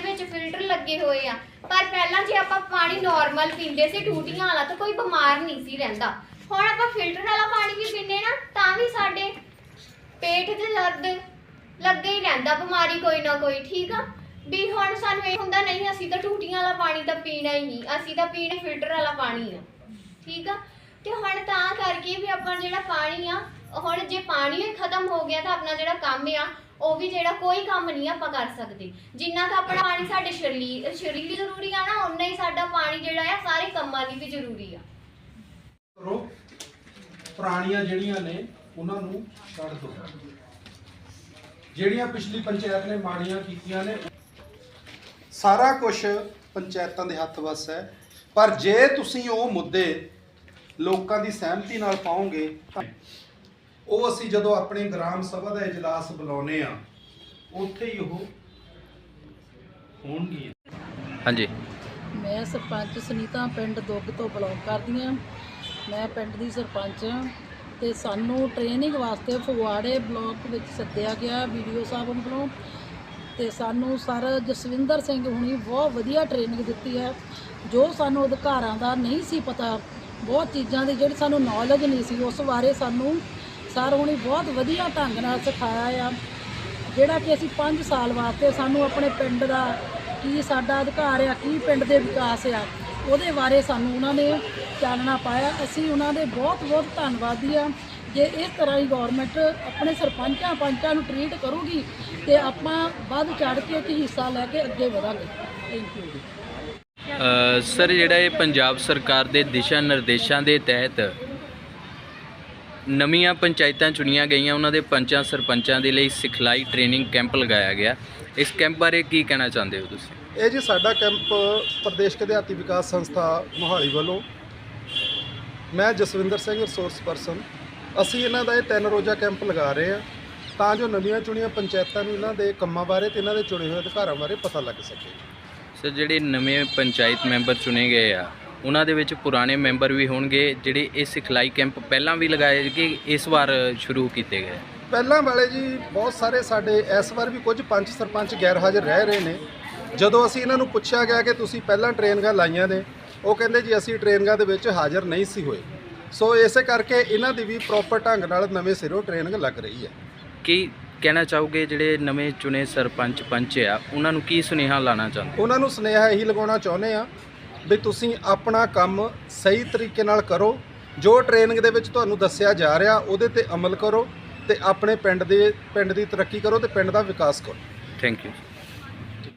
ਦੇ ਵਿੱਚ ਫਿਲਟਰ ਲੱਗੇ ਹੋਏ ਆ। ਪਰ ਪਹਿਲਾਂ ਜੇ ਆਪਾਂ ਪਾਣੀ ਨਾਰਮਲ ਪੀਂਦੇ ਸੀ ਟੂਟੀਆਂ ਵਾਲਾ, ਤਾਂ ਕੋਈ ਬਿਮਾਰ ਨਹੀਂ ਸੀ ਰਹਿੰਦਾ। ਹੁਣ ਆਪਾਂ ਫਿਲਟਰ ਵਾਲਾ ਪਾਣੀ ਵੀ ਪੀਂਦੇ ਨਾ, ਤਾਂ ਵੀ ਸਾਡੇ ਪੇਟ ਦੇ ਦਰਦ ਲੱਗੇ ਹੀ ਰਹਿੰਦਾ, ਬਿਮਾਰੀ ਕੋਈ ਨਾ ਕੋਈ, ਠੀਕ ਆ? ਵੀ ਹੁਣ ਸਾਨੂੰ ਇਹ ਹੁੰਦਾ ਨਹੀਂ, ਅਸੀਂ ਤਾਂ ਟੂਟੀਆਂ ਵਾਲਾ ਪਾਣੀ ਤਾਂ ਪੀਣਾ ਹੀ ਨਹੀਂ, ਅਸੀਂ ਤਾਂ ਪੀਣੇ ਫਿਲਟਰ ਵਾਲਾ ਪਾਣੀ ਆ, ਠੀਕ ਆ? ਤੇ ਹੁਣ ਤਾਂ ਕਰਕੇ ਵੀ ਆਪਾਂ ਜਿਹੜਾ ਪਾਣੀ ਆ, ਹੁਣ ਜੇ ਪਾਣੀ ਹੀ ਖਤਮ ਹੋ ਗਿਆ ਤਾਂ ਆਪਣਾ ਜਿਹੜਾ ਕੰਮ ਆ ਉਹ ਵੀ ਜਿਹੜਾ ਕੋਈ ਕੰਮ ਨਹੀਂ ਆਪਾਂ ਕਰ ਸਕਦੇ। ਜਿੰਨਾ ਤਾਂ ਆਪਣਾ ਪਾਣੀ ਸਾਡੇ ਸਰੀਰ ਸਰੀਰ ਲਈ ਜ਼ਰੂਰੀ ਆ ਨਾ ਉਨਾ ਹੀ ਸਾਡਾ ਪਾਣੀ ਜਿਹੜਾ ਆ, ਸਾਰੇ ਕੰਮਾਂ ਲਈ ਵੀ ਜ਼ਰੂਰੀ ਆ। ਕਰੋ। ਪੁਰਾਣੀਆਂ ਜਿਹੜੀਆਂ ਨੇ, ਉਹਨਾਂ ਨੂੰ ਛੱਡ ਦਿਓ ਜਿਹੜੀਆਂ ਪਿਛਲੀ ਪੰਚਾਇਤ ਨੇ ਮਾੜੀਆਂ ਕੀਤੀਆਂ ਨੇ, ਸਾਰਾ ਕੁਝ ਪੰਚਾਇਤਾਂ ਦੇ ਹੱਥ ਵੱਸ ਹੈ। ਪਰ ਜੇ ਤੁਸੀਂ ਉਹ ਮੁੱਦੇ ਲੋਕਾਂ ਦੀ ਸਹਿਮਤੀ ਨਾਲ ਪਾਓਗੇ ਤਾਂ ਉਹ ਅਸੀਂ ਜਦੋਂ ਆਪਣੀ ਗ੍ਰਾਮ ਸਭਾ ਦਾ ਇਜਲਾਸ ਬੁਲਾਉਨੇ ਆ ਉੱਥੇ ਹੀ ਉਹ ਹੋਣਗੇ ਹਾਂਜੀ। ਮੈਂ ਸਰਪੰਚ ਸੁਨੀਤਾ ਪਿੰਡ ਦੁੱਗ ਤੋਂ ਬਲੌਂਗ ਕਰਦੀ ਹਾਂ। ਮੈਂ ਪਿੰਡ ਦੀ ਸਰਪੰਚ ਹਾਂ ਤੇ ਸਾਨੂੰ ਟ੍ਰੇਨਿੰਗ ਵਾਸਤੇ ਫਗਵਾੜੇ ਬਲਾਕ ਵਿੱਚ ਸੱਦਿਆ ਗਿਆ ਵੀਡੀਓ ਸਾਹਿਬ ਵੱਲੋਂ। ਤੇ ਸਾਨੂੰ ਸਰ ਜਸਵਿੰਦਰ ਸਿੰਘ ਹੁਣੀ ਬਹੁਤ ਵਧੀਆ ਟ੍ਰੇਨਿੰਗ ਦਿੱਤੀ ਹੈ। ਜੋ ਸਾਨੂੰ ਅਧਿਕਾਰਾਂ ਦਾ ਨਹੀਂ ਸੀ ਪਤਾ ਬਹੁਤ ਚੀਜ਼ਾਂ ਦੀ ਜਿਹੜੀ ਸਾਨੂੰ ਨੌਲੇਜ ਨਹੀਂ ਸੀ ਉਸ ਬਾਰੇ ਸਾਨੂੰ ਸਰ ਹੁਣੀ ਬਹੁਤ ਵਧੀਆ ਢੰਗ ਨਾਲ ਸਿਖਾਇਆ ਆ। ਜਿਹੜਾ ਕਿ ਅਸੀਂ 5 ਸਾਲ ਵਾਸਤੇ ਸਾਨੂੰ ਆਪਣੇ ਪਿੰਡ ਦਾ ਕੀ ਸਾਡਾ ਅਧਿਕਾਰ ਆ, ਕੀ ਪਿੰਡ ਦੇ ਵਿਕਾਸ ਆ, ਉਹਦੇ ਬਾਰੇ ਸਾਨੂੰ ਉਹਨਾਂ ਨੇ ਚਾਨਣਾ ਪਾਇਆ। ਅਸੀਂ ਉਹਨਾਂ ਦੇ ਬਹੁਤ ਬਹੁਤ ਧੰਨਵਾਦੀ ਆ। ਜੇ ਇਸ ਤਰ੍ਹਾਂ ਹੀ ਗਵਰਨਮੈਂਟ ਆਪਣੇ ਸਰਪੰਚਾਂ ਪੰਚਾਂ ਨੂੰ ਟ੍ਰੀਟ ਕਰੂਗੀ ਤੇ ਆਪਾਂ ਵੱਧ ਚੜ ਕੇ ਇੱਕ ਹਿੱਸਾ ਲੈ ਕੇ ਅੱਗੇ ਵਧਾਂਗੇ। ਥੈਂਕ ਯੂ ਜੀ ਸਰ, ਜਿਹੜਾ ਇਹ ਪੰਜਾਬ ਸਰਕਾਰ ਦੇ ਦਿਸ਼ਾ ਨਿਰਦੇਸ਼ਾਂ ਦੇ ਤਹਿਤ ਨਵੀਆਂ ਪੰਚਾਇਤਾਂ ਚੁਣੀਆਂ ਗਈਆਂ। ਉਹਨਾਂ ਦੇ ਪੰਚਾਂ ਸਰਪੰਚਾਂ ਦੇ ਲਈ ਸਿਖਲਾਈ ਟ੍ਰੇਨਿੰਗ ਕੈਂਪ ਲਗਾਇਆ ਗਿਆ। ਇਸ ਕੈਂਪ ਬਾਰੇ ਕੀ ਕਹਿਣਾ ਚਾਹੁੰਦੇ ਹੋ ਤੁਸੀਂ? ਇਹ ਜੀ ਸਾਡਾ ਕੈਂਪ ਪ੍ਰਦੇਸ਼ ਕਦਿਆਤੀ ਵਿਕਾਸ ਸੰਸਥਾ ਮੋਹਾਲੀ ਵੱਲੋਂ। ਮੈਂ ਜਸਵਿੰਦਰ ਸਿੰਘ ਰਿਸੋਰਸ ਪਰਸਨ ਅਸੀਂ ਇਹਨਾਂ ਦਾ ਇਹ ਤਿੰਨ ਰੋਜ਼ਾ ਕੈਂਪ ਲਗਾ ਰਹੇ ਹਾਂ ਤਾਂ ਜੋ ਨਵੀਆਂ ਚੁਣੀਆਂ ਪੰਚਾਇਤਾਂ ਨੂੰ ਇਹਨਾਂ ਦੇ ਕੰਮਾਂ ਬਾਰੇ ਤੇ ਇਹਨਾਂ ਦੇ ਚੁਣੇ ਹੋਏ ਅਧਿਕਾਰਾਂ ਬਾਰੇ ਪਤਾ ਲੱਗ ਸਕੇ। ਸਰ ਜਿਹੜੇ ਨਵੇਂ ਪੰਚਾਇਤ ਮੈਂਬਰ ਚੁਣੇ ਗਏ ਆ ਉਹਨਾਂ ਦੇ ਵਿੱਚ ਪੁਰਾਣੇ ਮੈਂਬਰ ਵੀ ਹੋਣਗੇ ਜਿਹੜੇ ਇਹ ਸਿਖਲਾਈ ਕੈਂਪ ਪਹਿਲਾਂ ਵੀ ਲਗਾਏ ਕਿ ਇਸ ਵਾਰ ਸ਼ੁਰੂ ਕੀਤੇ ਗਏ। ਪਹਿਲਾਂ ਵਾਲੇ ਜੀ ਬਹੁਤ ਸਾਰੇ ਸਾਡੇ ਇਸ ਵਾਰ ਵੀ ਕੁਝ ਪੰਚ ਸਰਪੰਚ ਗੈਰ ਹਾਜ਼ਰ ਰਹਿ ਰਹੇ ਨੇ। ਜਦੋਂ ਅਸੀਂ ਇਹਨਾਂ ਨੂੰ ਪੁੱਛਿਆ ਗਿਆ ਕਿ ਤੁਸੀਂ ਪਹਿਲਾਂ ਟ੍ਰੇਨਿੰਗਾਂ ਲਾਈਆਂ ਨੇ ਉਹ ਕਹਿੰਦੇ ਜੀ ਅਸੀਂ ਟ੍ਰੇਨਿੰਗਾਂ ਦੇ ਵਿੱਚ ਹਾਜ਼ਰ ਨਹੀਂ ਸੀ ਹੋਏ। ਸੋ ਇਸੇ ਕਰਕੇ ਇਹਨਾਂ ਦੀ ਵੀ ਪ੍ਰੋਪਰ ਢੰਗ ਨਾਲ ਨਵੇਂ ਸਿਰੋਂ ਟ੍ਰੇਨਿੰਗ ਲੱਗ ਰਹੀ ਹੈ। ਕੀ ਕਹਿਣਾ ਚਾਹੋਗੇ ਜਿਹੜੇ ਨਵੇਂ ਚੁਣੇ ਸਰਪੰਚ ਪੰਚ ਆ ਉਹਨਾਂ ਨੂੰ ਕੀ ਸੁਨੇਹਾ ਲਾਣਾ ਚਾਹੁੰਦੇ? ਉਹਨਾਂ ਨੂੰ ਸੁਨੇਹਾ ਇਹੀ ਲਗਾਉਣਾ ਚਾਹੁੰਦੇ ਆ ਵੀ ਤੁਸੀਂ ਆਪਣਾ ਕੰਮ ਸਹੀ ਤਰੀਕੇ ਨਾਲ ਕਰੋ। ਜੋ ਟ੍ਰੇਨਿੰਗ ਦੇ ਵਿੱਚ ਤੁਹਾਨੂੰ ਦੱਸਿਆ ਜਾ ਰਿਹਾ, ਉਹਦੇ ਤੇ ਅਮਲ ਕਰੋ ਤੇ ਆਪਣੇ ਪਿੰਡ ਦੇ, ਪਿੰਡ ਦੀ ਤਰੱਕੀ ਕਰੋ ਤੇ ਪਿੰਡ ਦਾ ਵਿਕਾਸ ਕਰੋ। Thank you